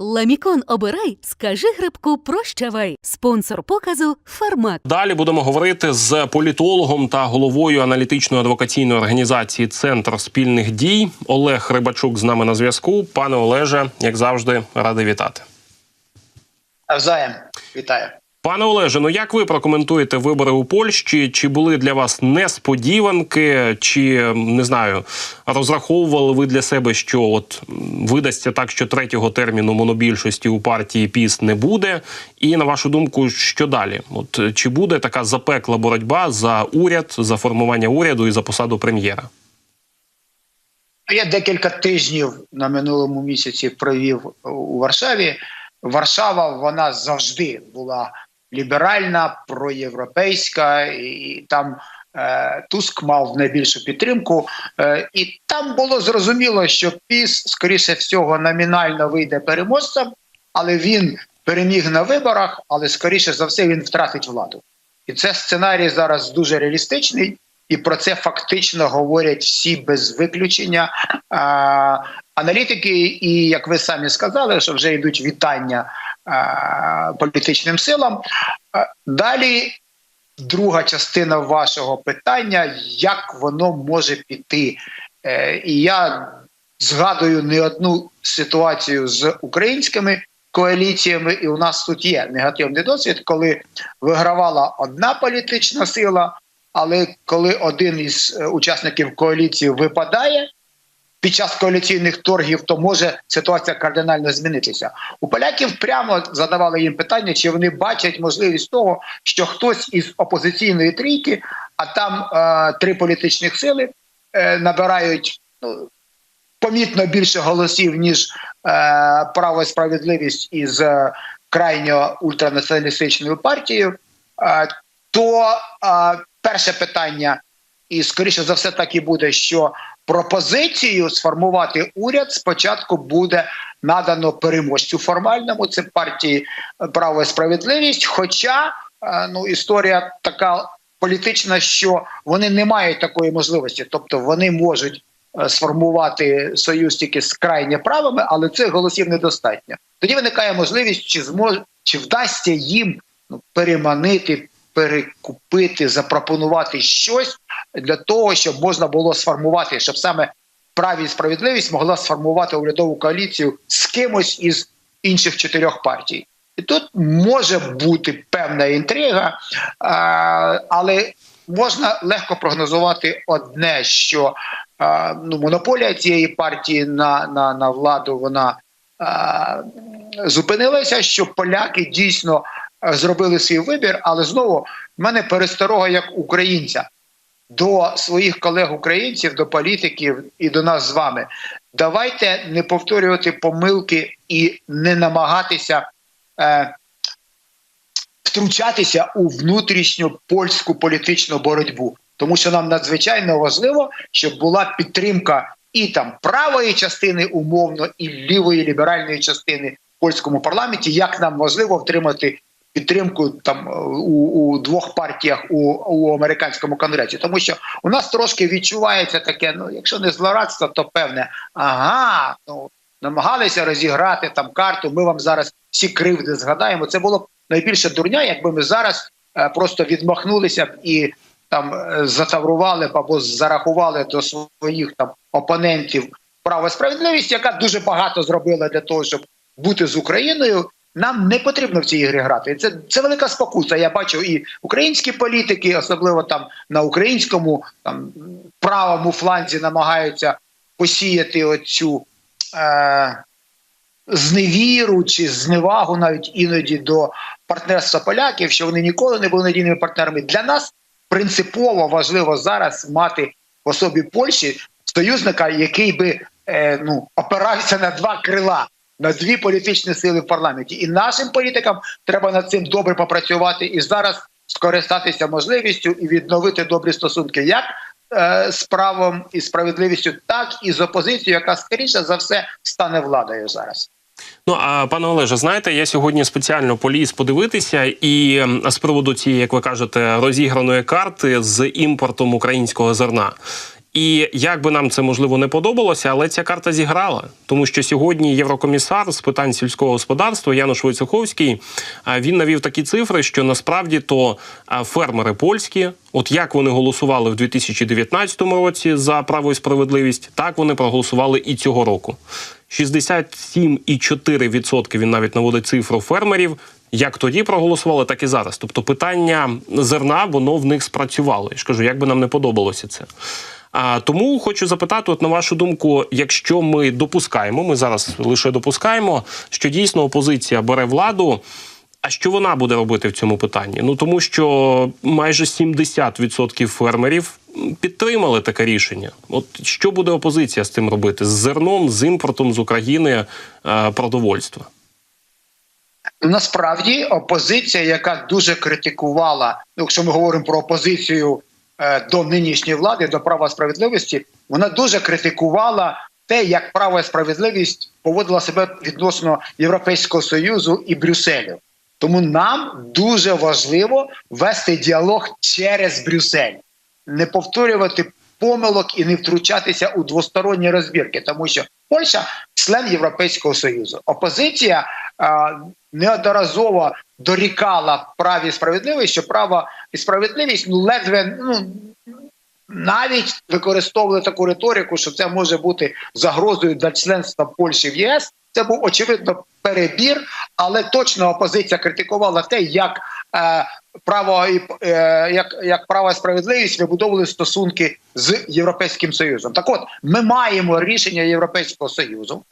Ламікон обирай, скажи грибку прощавай. Спонсор показу Фармак. Далі будемо говорити з політологом та головою аналітичної адвокаційної організації Центр спільних дій Олег Рибачук з нами на зв'язку. Пане Олеже, як завжди, радий вітати. Навзаєм. Вітаю. Пане Олеже, ну як ви прокоментуєте вибори у Польщі? Чи були для вас несподіванки, чи не знаю, розраховували ви для себе, що от видасться так, що третього терміну монобільшості у партії ПІС не буде? І на вашу думку, що далі? От чи буде така запекла боротьба за уряд, за формування уряду і за посаду прем'єра? Я декілька тижнів на минулому місяці провів у Варшаві. Варшава вона завжди була ліберальна, проєвропейська, і там е, Туск мав найбільшу підтримку. Е, і там було зрозуміло, що ПІС, скоріше всього, номінально вийде переможцем, але він переміг на виборах, але скоріше за все він втратить владу. І це сценарій зараз дуже реалістичний. І про це фактично говорять всі без виключення а, аналітики. І як ви самі сказали, що вже йдуть вітання політичним силам. Далі друга частина вашого питання: як воно може піти? Е, і я згадую не одну ситуацію з українськими коаліціями, і у нас тут є негативний досвід, коли вигравала одна політична сила. Але коли один із е, учасників коаліції випадає під час коаліційних торгів, то може ситуація кардинально змінитися. У поляків прямо задавали їм питання, чи вони бачать можливість того, що хтось із опозиційної трійки, а там е, три політичних сили е, набирають ну, помітно більше голосів ніж е, право і справедливість із е, крайньо ультранаціоналістичною партією. Е, то е, перше питання, і скоріше за все, так і буде, що пропозицію сформувати уряд спочатку буде надано переможцю формальному. Це партії право і справедливість. Хоча е, ну історія така політична, що вони не мають такої можливості, тобто вони можуть. е, Сформувати союз тільки з крайне правими, але цих голосів недостатньо. Тоді виникає можливість, чи зможе чи вдасться їм ну, переманити, перекупити, запропонувати щось для того, щоб можна було сформувати, щоб саме праві і справедливість могла сформувати урядову коаліцію з кимось із інших чотирьох партій. І тут може бути певна інтрига, але можна легко прогнозувати одне, що ну, монополія цієї партії на, на, на владу вона зупинилася, що поляки дійсно зробили свій вибір, але знову в мене пересторога як українця до своїх колег-українців, до політиків і до нас з вами. Давайте не повторювати помилки і не намагатися е, втручатися у внутрішню польську політичну боротьбу, тому що нам надзвичайно важливо, щоб була підтримка і там правої частини умовно, і лівої ліберальної частини в польському парламенті. Як нам важливо втримати підтримку там у, у двох партіях у, у американському конгресі, тому що у нас трошки відчувається таке: ну якщо не злорадство, то певне, ага, ну намагалися розіграти там карту. Ми вам зараз всі кривди згадаємо. Це було б найбільше дурня, якби ми зараз е, просто відмахнулися б і там е, затаврували або зарахували до своїх там опонентів право справедливість, яка дуже багато зробила для того, щоб бути з Україною. Нам не потрібно в цій ігрі грати. Це це велика спокуса. Я бачу і українські політики, особливо там на українському там правому фланзі, намагаються посіяти оцю е, зневіру чи зневагу навіть іноді до партнерства поляків, що вони ніколи не були надійними партнерами. Для нас принципово важливо зараз мати в особі Польщі союзника, який би е, ну опирався на два крила на дві політичні сили в парламенті, і нашим політикам треба над цим добре попрацювати і зараз скористатися можливістю і відновити добрі стосунки як е, з правом і справедливістю, так і з опозицією, яка скоріше за все стане владою зараз. Ну а пане Олеже, знаєте, я сьогодні спеціально поліз подивитися, і з приводу цієї, як ви кажете, розіграної карти з імпортом українського зерна. І як би нам це можливо не подобалося, але ця карта зіграла, тому що сьогодні єврокомісар з питань сільського господарства Януш Войцеховський він навів такі цифри, що насправді то фермери польські, от як вони голосували в 2019 році за право і справедливість, так вони проголосували і цього року. 67,4% він навіть наводить цифру фермерів. Як тоді проголосували, так і зараз. Тобто питання зерна воно в них спрацювало. Я ж кажу, як би нам не подобалося це. А тому хочу запитати, от на вашу думку, якщо ми допускаємо, ми зараз лише допускаємо, що дійсно опозиція бере владу. А що вона буде робити в цьому питанні? Ну тому що майже 70% фермерів підтримали таке рішення. От що буде опозиція з цим робити? З зерном, з імпортом з України е, продовольства? Насправді опозиція, яка дуже критикувала, ну, якщо ми говоримо про опозицію до нинішньої влади, до права справедливості, вона дуже критикувала те, як право і справедливість поводила себе відносно Європейського союзу і Брюсселю. Тому нам дуже важливо вести діалог через Брюссель, не повторювати помилок і не втручатися у двосторонні розбірки, тому що Польща член Європейського союзу. Опозиція а, неодноразово дорікала праві і справедливість, що право і справедливість ну ледве ну. Навіть використовували таку риторику, що це може бути загрозою для членства Польщі в ЄС. Це був очевидно перебір, але точно опозиція критикувала те, як е, право і е, як, як право і справедливість вибудовували стосунки з Європейським Союзом. Так от ми маємо рішення Європейського Союзу,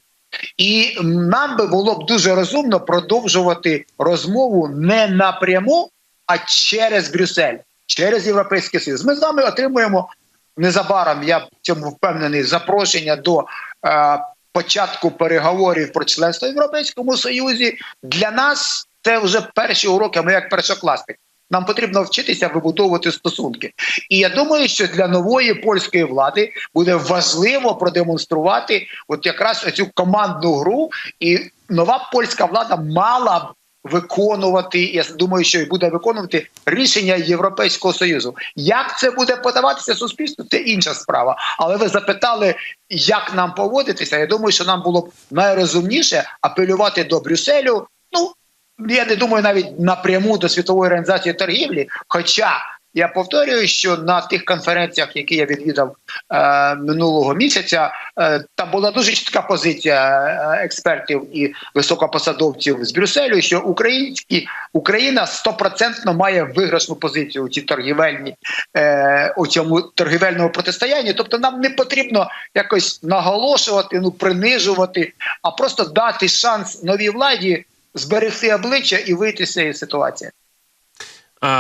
і нам би було б дуже розумно продовжувати розмову не напряму, а через Брюссель, через Європейський Союз. Ми з вами отримуємо незабаром. Я в цьому впевнений запрошення до е, початку переговорів про членство в Європейському Союзі. Для нас це вже перші уроки. Ми як першокласники. Нам потрібно вчитися вибудовувати стосунки, і я думаю, що для нової польської влади буде важливо продемонструвати от якраз цю командну гру, і нова польська влада мала б виконувати. Я думаю, що і буде виконувати рішення Європейського союзу. Як це буде подаватися суспільству? Це інша справа. Але ви запитали, як нам поводитися. Я думаю, що нам було б найрозумніше апелювати до Брюсселю. Ну я не думаю навіть напряму до світової організації торгівлі. Хоча я повторюю, що на тих конференціях, які я відвідав е, минулого місяця, е, там була дуже чітка позиція е, експертів і високопосадовців з Брюсселю, що українські Україна стопроцентно має виграшну позицію у цій торгівельній е, у цьому торгівельному протистоянні. Тобто, нам не потрібно якось наголошувати, ну принижувати, а просто дати шанс новій владі зберегти обличчя і вийти з цієї ситуації.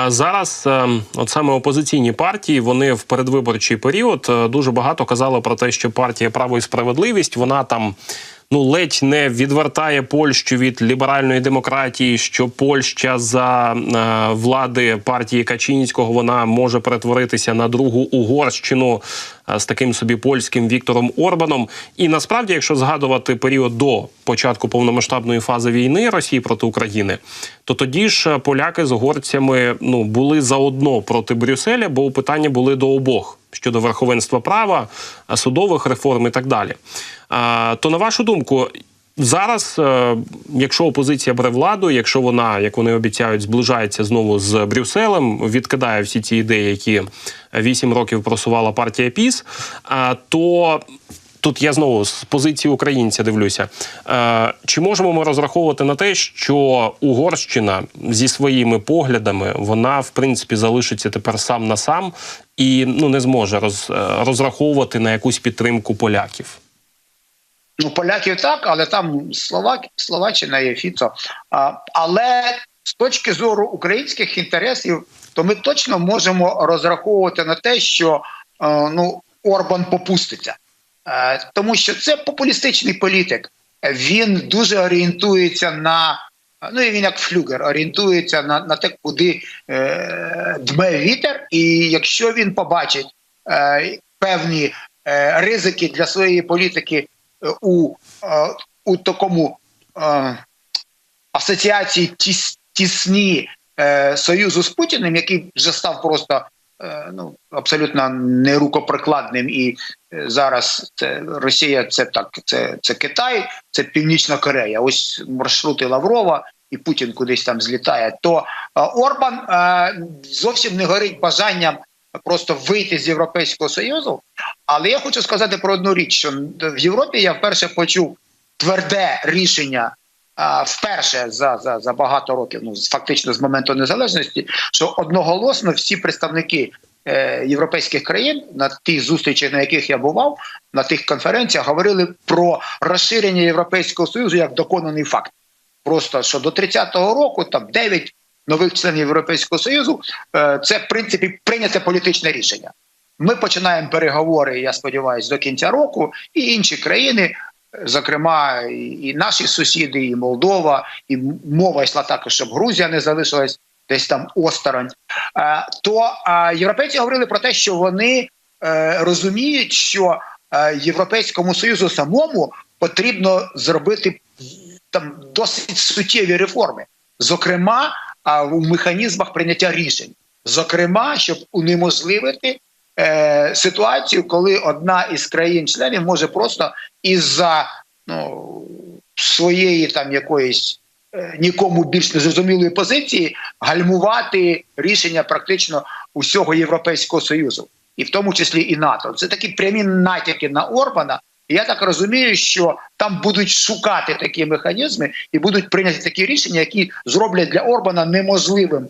Зараз е, от саме опозиційні партії вони в передвиборчий період е, дуже багато казали про те, що партія право і справедливість вона там ну ледь не відвертає Польщу від ліберальної демократії, що Польща за е, влади партії Качинського вона може перетворитися на другу Угорщину е, з таким собі польським Віктором Орбаном. І насправді, якщо згадувати період до початку повномасштабної фази війни Росії проти України, то тоді ж поляки з угорцями ну були заодно проти Брюсселя, бо питання були до обох щодо верховенства права, судових реформ і так далі. То на вашу думку, зараз, е, якщо опозиція бере владу, якщо вона, як вони обіцяють, зближається знову з Брюсселем, відкидає всі ці ідеї, які вісім років просувала партія ПІС, то Тут я знову з позиції українця дивлюся. Е, Чи можемо ми розраховувати на те, що Угорщина зі своїми поглядами вона в принципі залишиться тепер сам на сам і ну не зможе роз, е, розраховувати на якусь підтримку поляків? Ну, поляків так, але там Словак, Словаччина є Фіцо. А, але з точки зору українських інтересів, то ми точно можемо розраховувати на те, що е, ну Орбан попуститься. Е, тому що це популістичний політик. Він дуже орієнтується на ну і він як флюгер орієнтується на на те, куди е, дме вітер. І якщо він побачить е, певні е, ризики для своєї політики е, у е, у такому е, асоціації тіс, тісні е, союзу з Путіним, який вже став просто ну абсолютно не рукоприкладним. І е, зараз це Росія, це так, це, це Китай, це Північна Корея. Ось маршрути Лаврова. І Путін кудись там злітає, то е, Орбан е, зовсім не горить бажанням просто вийти з Європейського Союзу. Але я хочу сказати про одну річ: що в Європі я вперше почув тверде рішення вперше за, за, за багато років, ну фактично з моменту незалежності, що одноголосно всі представники е, європейських країн на тих зустрічах, на яких я бував, на тих конференціях, говорили про розширення Європейського союзу як доконаний факт. Просто що до 30-го року там 9 нових членів Європейського союзу е, це в принципі прийняте політичне рішення. Ми починаємо переговори, я сподіваюся, до кінця року, і інші країни, зокрема, і наші сусіди, і Молдова, і мова йшла також, щоб Грузія не залишилась десь там осторонь. Е, То е, європейці говорили про те, що вони е, розуміють, що Європейському Союзу самому потрібно зробити там досить суттєві реформи, зокрема у механізмах прийняття рішень, зокрема, щоб унеможливити е, ситуацію, коли одна із країн-членів може просто із-за ну, своєї там якоїсь е, нікому більш незрозумілої позиції гальмувати рішення практично усього Європейського союзу, і в тому числі і НАТО. Це такі прямі натяки на Орбана. Я так розумію, що там будуть шукати такі механізми і будуть прийняти такі рішення, які зроблять для Орбана неможливим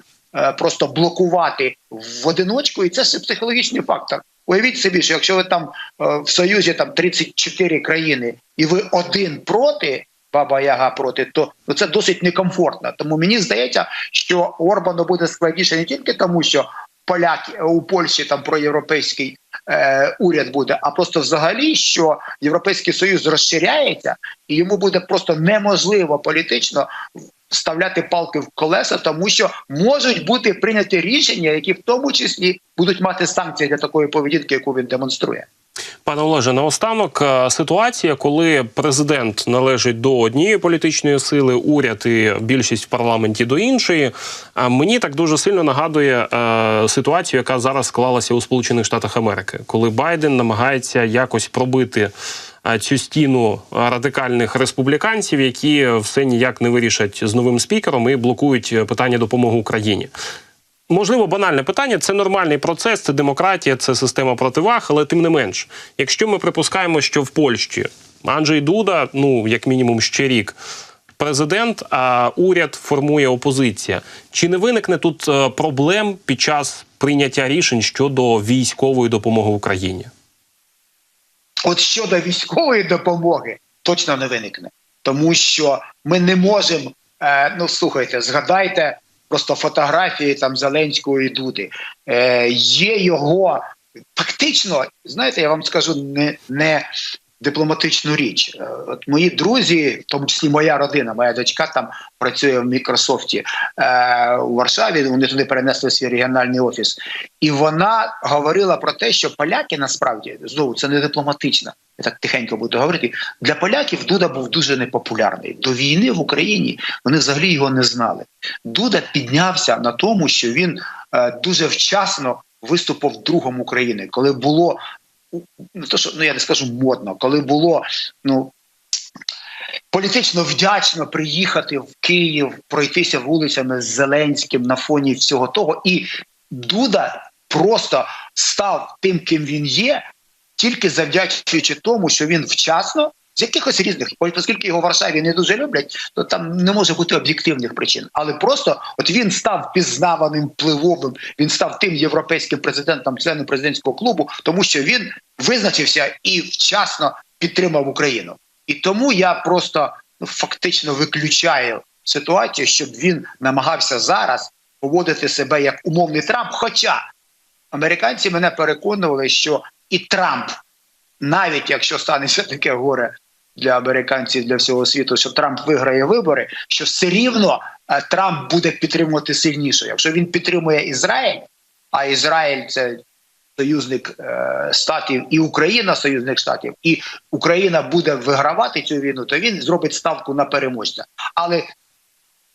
просто блокувати в одиночку, і це ж психологічний фактор. Уявіть собі, що якщо ви там е, в Союзі там 34 країни, і ви один проти. Баба Яга проти, то ну, це досить некомфортно. Тому мені здається, що Орбану буде складніше не тільки тому, що поляки у Польщі там проєвропейський е, уряд буде, а просто взагалі, що Європейський Союз розширяється, і йому буде просто неможливо політично вставляти палки в колеса, тому що можуть бути прийняті рішення, які в тому числі будуть мати санкції для такої поведінки, яку він демонструє. Пане Олеже, наостанок е, ситуація, коли президент належить до однієї політичної сили, уряд і більшість в парламенті до іншої. А мені так дуже сильно нагадує е, ситуацію, яка зараз склалася у Сполучених Штатах Америки, коли Байден намагається якось пробити. Е, Цю стіну радикальних республіканців, які все ніяк не вирішать з новим спікером і блокують е, питання допомоги Україні. Можливо, банальне питання. Це нормальний процес, це демократія, це система противаг, але тим не менш, якщо ми припускаємо, що в Польщі Анджей Дуда, ну як мінімум ще рік, президент, а уряд формує опозиція. Чи не виникне тут е, проблем під час прийняття рішень щодо військової допомоги Україні? От щодо військової допомоги точно не виникне, тому що ми не можемо. Е, ну слухайте, згадайте просто фотографії там Зеленського і Дуди. Е, є його фактично, знаєте, я вам скажу не, не дипломатичну річ. Е, От мої друзі, в тому числі моя родина, моя дочка там працює в Мікрософті е, у Варшаві. Вони туди перенесли свій регіональний офіс, і вона говорила про те, що поляки насправді знову це не дипломатично. Я так тихенько буду говорити. Для поляків Дуда був дуже непопулярний. До війни в Україні вони взагалі його не знали. Дуда піднявся на тому, що він е, дуже вчасно виступив другом України, коли було не то, що ну я не скажу модно, коли було ну. Політично вдячно приїхати в Київ, пройтися вулицями з Зеленським на фоні всього того, і Дуда просто став тим, ким він є, тільки завдячуючи тому, що він вчасно з якихось різних, оскільки його в Варшаві не дуже люблять, то там не може бути об'єктивних причин. Але просто от він став пізнаваним впливовим, він став тим європейським президентом, членом президентського клубу, тому що він визначився і вчасно підтримав Україну. І тому я просто ну, фактично виключаю ситуацію, щоб він намагався зараз поводити себе як умовний Трамп. Хоча американці мене переконували, що і Трамп, навіть якщо станеться таке горе для американців для всього світу, що Трамп виграє вибори, що все рівно е, Трамп буде підтримувати сильніше. Якщо він підтримує Ізраїль, а Ізраїль це союзник е, штатів, і Україна союзник штатів, і Україна буде вигравати цю війну, то він зробить ставку на переможця. Але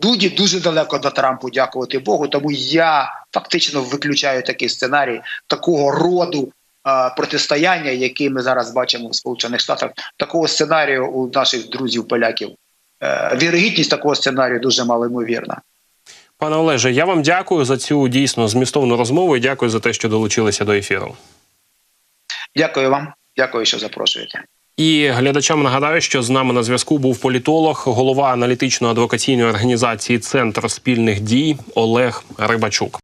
Дуді дуже далеко до Трампу, дякувати Богу. Тому я фактично виключаю такий сценарій такого роду протистояння, який ми зараз бачимо в Сполучених Штатах. Такого сценарію у наших друзів поляків. Е, вірогідність такого сценарію дуже малоймовірна. Пане Олеже, я вам дякую за цю дійсно змістовну розмову і дякую за те, що долучилися до ефіру. Дякую вам, дякую, що запрошуєте. І глядачам нагадаю, що з нами на зв'язку був політолог, голова аналітично-адвокаційної організації Центр спільних дій Олег Рибачук.